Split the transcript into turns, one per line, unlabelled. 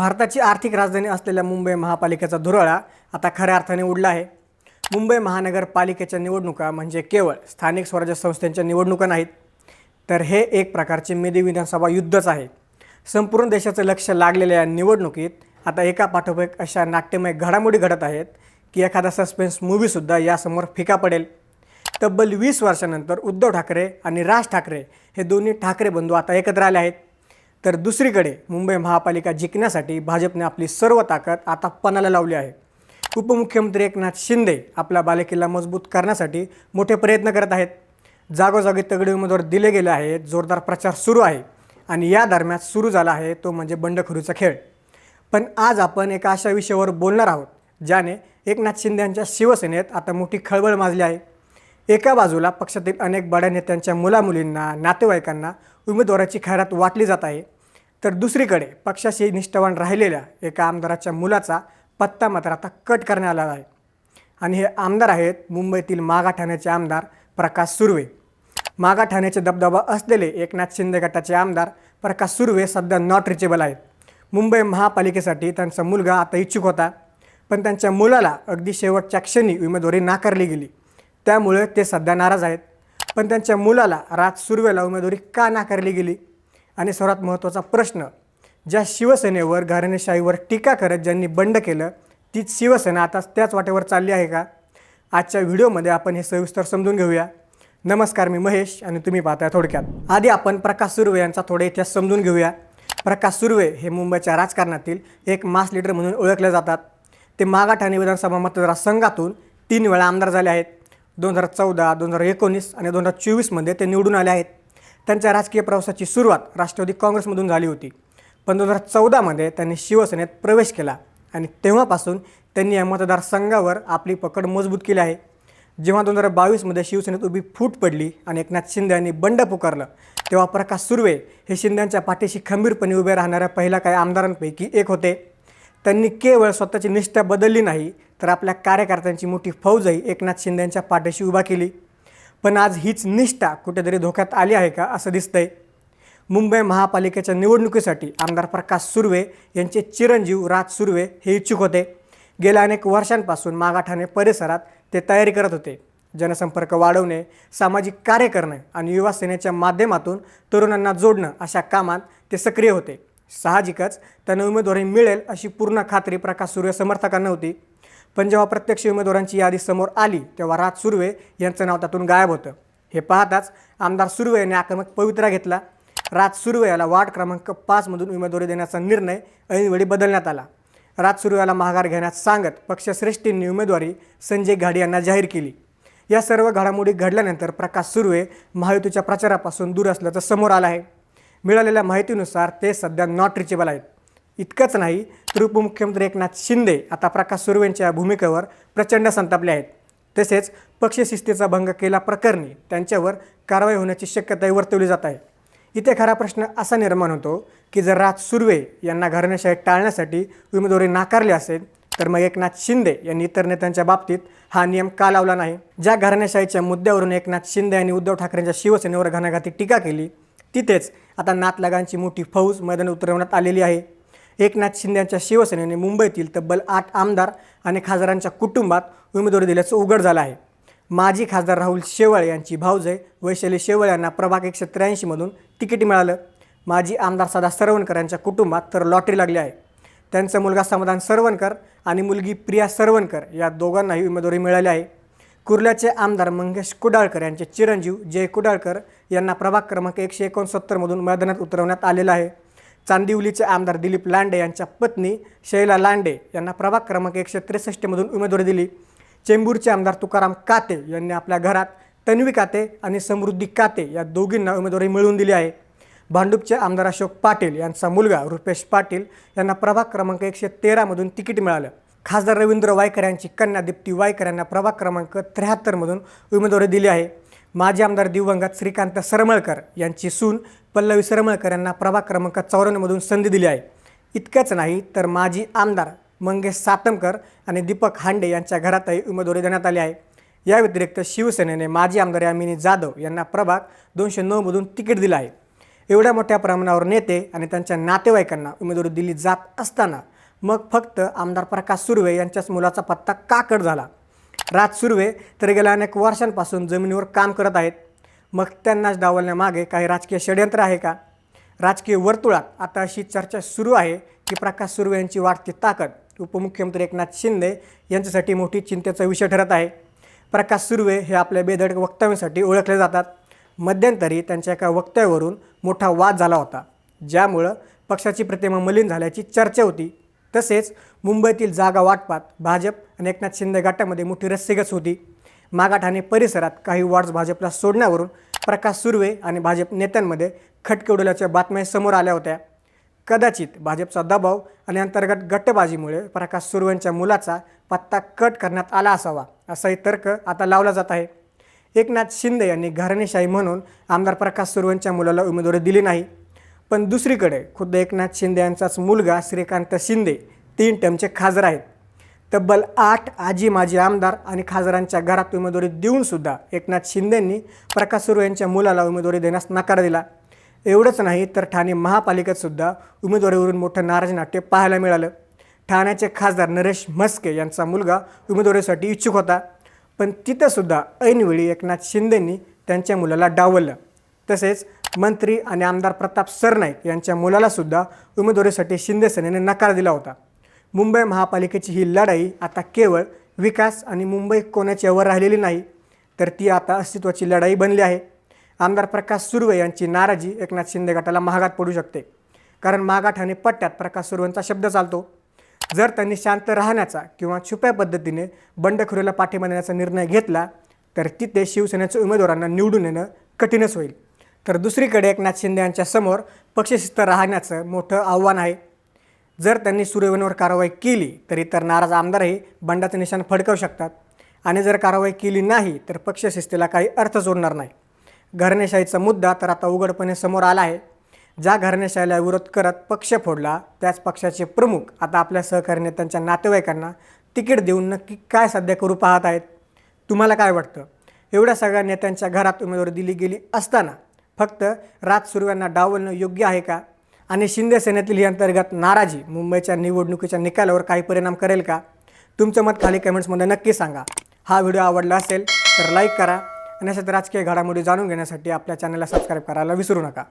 भारताची आर्थिक राजधानी असलेल्या मुंबई महापालिकेचा धुरळा आता खऱ्या अर्थाने उडला आहे. मुंबई महानगरपालिकेच्या निवडणुका म्हणजे केवळ स्थानिक स्वराज्य संस्थांच्या निवडणुका नाहीत तर हे एक प्रकारचे मेदी विधानसभा युद्धच आहे. संपूर्ण देशाचं लक्ष लागलेल्या या निवडणुकीत आता एका पाठोपाठ अशा नाट्यमय घडामोडी घडत आहेत की एखादा सस्पेन्स मूवीसुद्धा यासमोर फिका पडेल. तब्बल वीस वर्षानंतर उद्धव ठाकरे आणि राज ठाकरे हे दोन्ही ठाकरे बंधू आता एकत्र आले आहेत. तर दुसरीकडे मुंबई महापालिका जिंकण्यासाठी भाजपने आपली सर्व ताकद आता पणाला लावली आहे. उपमुख्यमंत्री एकनाथ शिंदे आपला बालेकिल्ला मजबूत करण्यासाठी मोठे प्रयत्न करत आहेत. जागोजागी तगडे उमेदवार दिले गेले आहेत जोरदार प्रचार सुरू आहे आणि या दरम्यान सुरू झाला आहे तो म्हणजे बंडखोरीचा खेळ. पण आज आपण एका अशा विषयावर बोलणार आहोत ज्याने एकनाथ शिंदे यांच्या शिवसेनेत आता मोठी खळबळ माजली आहे. एका बाजूला पक्षातील अनेक बड्या नेत्यांच्या मुलामुलींना नातेवाईकांना उमेदवाराची खैरात वाटली जात आहे. तर दुसरीकडे पक्षाशी निष्ठावान राहिलेल्या एका आमदाराच्या मुलाचा पत्ता मात्र आता कट करण्यात आला आहे. आणि हे आमदार आहेत मुंबईतील मागा ठाण्याचे आमदार प्रकाश सुर्वे. मागा ठाण्याचे दबदबा असलेले एकनाथ शिंदे गटाचे आमदार प्रकाश सुर्वे सध्या नॉट रिचेबल आहेत. मुंबई महापालिकेसाठी त्यांचा मुलगा आता इच्छुक होता पण त्यांच्या मुलाला अगदी शेवटच्या क्षणी उमेदवारी नाकारली गेली. त्यामुळे ते सध्या नाराज आहेत. पण त्यांच्या मुलाला राज सुर्वेला उमेदवारी का नाकारली गेली? आणि सर्वात महत्त्वाचा प्रश्न ज्या शिवसेनेवर घराणेशाहीवर टीका करत ज्यांनी बंड केलं तीच शिवसेना आता त्याच वाटेवर चालली आहे का? आजच्या व्हिडिओमध्ये आपण हे सविस्तर समजून घेऊया. नमस्कार मी महेश आणि तुम्ही पाहताय थोडक्यात. आधी आपण प्रकाश सुर्वे यांचा थोडा इतिहास समजून घेऊया. प्रकाश सुर्वे हे मुंबईच्या राजकारणातील एक मास लीडर म्हणून ओळखले जातात. ते मागाठाणे विधानसभा मतदारसंघातून तीन वेळा आमदार झाले आहेत. दोन हजार चौदा दोन हजार एकोणीस आणि दोन हजार चोवीसमध्ये ते निवडून आले आहेत. त्यांच्या राजकीय प्रवासाची सुरुवात राष्ट्रवादी काँग्रेसमधून झाली होती. पण दोन हजार चौदामध्ये त्यांनी शिवसेनेत प्रवेश केला आणि तेव्हापासून त्यांनी या मतदारसंघावर आपली पकड मजबूत केली आहे. जेव्हा दोन हजार बावीसमध्ये शिवसेनेत उभी फूट पडली आणि एकनाथ शिंदे यांनी बंड पुकारलं तेव्हा प्रकाश सुर्वे हे शिंद्यांच्या पाठीशी खंबीरपणे उभे राहणाऱ्या पहिल्या काही आमदारांपैकी एक होते. त्यांनी केवळ स्वतःची निष्ठा बदलली नाही तर आपल्या कार्यकर्त्यांची मोठी फौजही एकनाथ शिंदेंच्या पाठीशी उभा केली. पण आज हीच निष्ठा कुठेतरी धोक्यात आली आहे का असं दिसतंय. मुंबई महापालिकेच्या निवडणुकीसाठी आमदार प्रकाश सुर्वे यांचे चिरंजीव राज सुर्वे हे इच्छुक होते. गेल्या अनेक वर्षांपासून मागाठाणे परिसरात ते तयारी करत होते. जनसंपर्क वाढवणे सामाजिक कार्य करणे आणि युवा सेनेच्या माध्यमातून तरुणांना जोडणं अशा कामात ते सक्रिय होते. साहजिकच त्यांना उमेदवारी मिळेल अशी पूर्ण खात्री प्रकाश सुर्वे समर्थकांना होती. पण जेव्हा प्रत्यक्ष उमेदवारांची यादी समोर आली तेव्हा राज सुर्वे यांचं नाव त्यातून गायब होतं. हे पाहताच आमदार सुर्वे यांनी आक्रमक पवित्रा घेतला. राज सुर्वे याला वार्ड क्रमांक पाचमधून उमेदवारी देण्याचा निर्णय ऐनवेळी बदलण्यात आला. राज सुर्वे याला माघार घेण्यास सांगत पक्षश्रेष्ठींनी उमेदवारी संजय घाडी यांना जाहीर केली. या सर्व घडामोडी घडल्यानंतर प्रकाश सुर्वे महायुतीच्या प्रचारापासून दूर असल्याचं समोर आलं आहे. मिळालेल्या माहितीनुसार ते सध्या नॉट रिचेबल आहेत. इतकंच नाही तर उपमुख्यमंत्री एकनाथ शिंदे आता प्रकाश सुर्वेंच्या भूमिकेवर प्रचंड संतापले आहेत. तसेच पक्षशिस्तीचा भंग केला प्रकरणी त्यांच्यावर कारवाई होण्याची शक्यताही वर्तवली जात आहे. इथे खरा प्रश्न असा निर्माण होतो की जर राज सुर्वे यांना घराण्याशाही टाळण्यासाठी उमेदवारी नाकारली असेल तर मग एकनाथ शिंदे यांनी इतर नेत्यांच्या बाबतीत हा नियम का लावला नाही? ज्या घराण्याशाहीच्या मुद्द्यावरून एकनाथ शिंदे यांनी उद्धव ठाकरेंच्या शिवसेनेवर घणाघाती टीका केली तिथेच आता नातलगांची मोठी फौज मैदानात उतरवण्यात आलेली आहे. एकनाथ शिंद्यांच्या शिवसेनेने मुंबईतील तब्बल आठ आमदार आणि खासदारांच्या कुटुंबात उमेदवारी दिल्याचं उघड झालं आहे. माजी खासदार राहुल शेवळ यांची भाऊजय वैशाली शेवळ यांना प्रभाग एकशे त्र्याऐंशीमधून तिकीट मिळालं. माजी आमदार सदा सरवणकर यांच्या कुटुंबात तर लॉटरी लागली आहे. त्यांचा मुलगा समाधान सरवणकर आणि मुलगी प्रिया सरवणकर या दोघांनाही उमेदवारी मिळाली आहे. कुर्ल्याचे आमदार मंगेश कुडाळकर यांचे चिरंजीव जय कुडाळकर यांना प्रभाग क्रमांक एकशे एकोणसत्तरमधून मैदानात उतरवण्यात आलेलं आहे. चांदिवलीचे आमदार दिलीप लांडे यांच्या पत्नी शैला लांडे यांना प्रभाग क्रमांक एकशे त्रेसष्टमधून उमेदवारी दिली. चेंबूरचे आमदार तुकाराम काते यांनी आपल्या घरात तन्वी काते आणि समृद्धी काते या दोघींना उमेदवारी मिळवून दिली आहे. भांडूपचे आमदार अशोक पाटील यांचा मुलगा रुपेश पाटील यांना प्रभाग क्रमांक एकशे तेरामधून तिकीट मिळालं. खासदार रवींद्र वायकर यांची कन्या दीप्ती वायकर यांना प्रभाग क्रमांक त्र्याहत्तरमधून उमेदवारी दिली आहे. माजी आमदार दिवंगत श्रीकांत सरमळकर यांची सून पल्लवी सरमळकर यांना प्रभाग क्रमांक चौऱ्याण्णवमधून संधी दिली आहे. इतकंच नाही तर माजी आमदार मंगेश सातमकर आणि दीपक हांडे यांच्या घरातही उमेदवारी देण्यात आली आहे. या व्यतिरिक्त शिवसेनेने माजी आमदार यामिनी जाधव यांना प्रभाग दोनशे नऊमधून तिकीट दिलं आहे. एवढ्या मोठ्या प्रमाणावर नेते आणि त्यांच्या नातेवाईकांना उमेदवारी दिली जात असताना मग फक्त आमदार प्रकाश सुर्वे यांच्याच मुलाचा पत्ता काकड झाला. राज सुर्वे तर गेल्या अनेक वर्षांपासून जमिनीवर काम करत आहेत. मग त्यांनाच डावलण्यामागे काही राजकीय षडयंत्र आहे का? राजकीय वर्तुळात आता अशी चर्चा सुरू आहे की प्रकाश सुर्वे यांची वाढती ताकद. उपमुख्यमंत्री एकनाथ शिंदे यांच्यासाठी मोठी चिंतेचा विषय ठरत आहे. प्रकाश सुर्वे हे आपल्या बेधडक वक्तव्यासाठी ओळखले जातात. मध्यंतरी त्यांच्या एका वक्तव्यावरून मोठा वाद झाला होता. ज्यामुळं पक्षाची प्रतिमा मलिन झाल्याची चर्चा होती. तसेच मुंबईतील जागा वाटपात भाजप आणि एकनाथ शिंदे गटामध्ये मोठी रस्सीगस होती. मागाठाणे परिसरात काही वॉर्ड्स भाजपला सोडण्यावरून प्रकाश सुर्वे आणि भाजप नेत्यांमध्ये खटके उडवल्याच्या बातम्या समोर आल्या होत्या. कदाचित भाजपचा दबाव आणि अंतर्गत गट्टबाजीमुळे प्रकाश सुर्वेंच्या मुलाचा पत्ता कट करण्यात आला असावा असाही तर्क आता लावला जात आहे. एकनाथ शिंदे यांनी घराणेशाही म्हणून आमदार प्रकाश सुर्वेंच्या मुलाला उमेदवारी दिली नाही. पण दुसरीकडे खुद्द एकनाथ शिंदे यांचाच मुलगा श्रीकांत शिंदे तीन टर्मचे खासदार आहेत. तब्बल आठ आजी माजी आमदार आणि खासदारांच्या घरात उमेदवारी देऊनसुद्धा एकनाथ शिंदेंनी प्रकाश सुरू यांच्या मुलाला उमेदवारी देण्यास नकार दिला. एवढंच नाही तर ठाणे महापालिकेतसुद्धा उमेदवारीवरून मोठं नाराज नाट्य पाहायला मिळालं. ठाण्याचे खासदार नरेश म्हस्के यांचा मुलगा उमेदवारीसाठी इच्छुक होता पण तिथंसुद्धा ऐनवेळी एकनाथ शिंदेंनी त्यांच्या मुलाला डावललं. तसेच मंत्री आणि आमदार प्रताप सरनाईक यांच्या मुलालासुद्धा उमेदवारीसाठी शिंदे सेनेने नकार दिला होता. मुंबई महापालिकेची ही लढाई आता केवळ विकास आणि मुंबई कोणाच्या वर राहिलेली नाही तर ती आता अस्तित्वाची लढाई बनली आहे. आमदार प्रकाश सुर्वे यांची नाराजी एकनाथ शिंदे गटाला महागात पडू शकते कारण मागाठ आणि पट्ट्यात प्रकाश सुर्वेंचा शब्द चालतो. जर त्यांनी शांत राहण्याचा किंवा छुप्या पद्धतीने बंडखोरीला पाठिंबा देण्याचा निर्णय घेतला तर तिथे शिवसेनेच्या उमेदवारांना निवडून येणं कठीणच होईल. तर दुसरीकडे एकनाथ शिंदे यांच्या समोर पक्षशिस्त राहण्याचं मोठं आव्हान आहे. जर त्यांनी सुर्यवनवर कारवाई केली तर इतर नाराज आमदारही बंडाचं निशाण फडकवू शकतात. आणि जर कारवाई केली नाही तर पक्षशिस्तीला काही अर्थ जोडणार नाही. घरणेशाहीचा मुद्दा तर आता उघडपणे समोर आला आहे. ज्या घरणेशाहीला विरोध करत पक्ष फोडला त्याच पक्षाचे प्रमुख आता आपल्या सहकारी नेत्यांच्या नातेवाईकांना तिकीट देऊन नक्की काय साध्य करू पाहत आहेत? तुम्हाला काय वाटतं? एवढ्या सगळ्या नेत्यांच्या घरात उमेदवारी दिली गेली असताना फक्त राज सुर्व्यांना डावलणं योग्य आहे का? आणि शिंदे सेनेतील ही अंतर्गत नाराजी मुंबईच्या निवडणुकीच्या निकालावर काही परिणाम करेल का? तुमचं मत खाली कमेंट्समध्ये नक्की सांगा. हा व्हिडिओ आवडला असेल तर लाईक करा आणि अशाच राजकीय घडामोडी जाणून घेण्यासाठी आपल्या चॅनलला सबस्क्राईब करायला विसरू नका.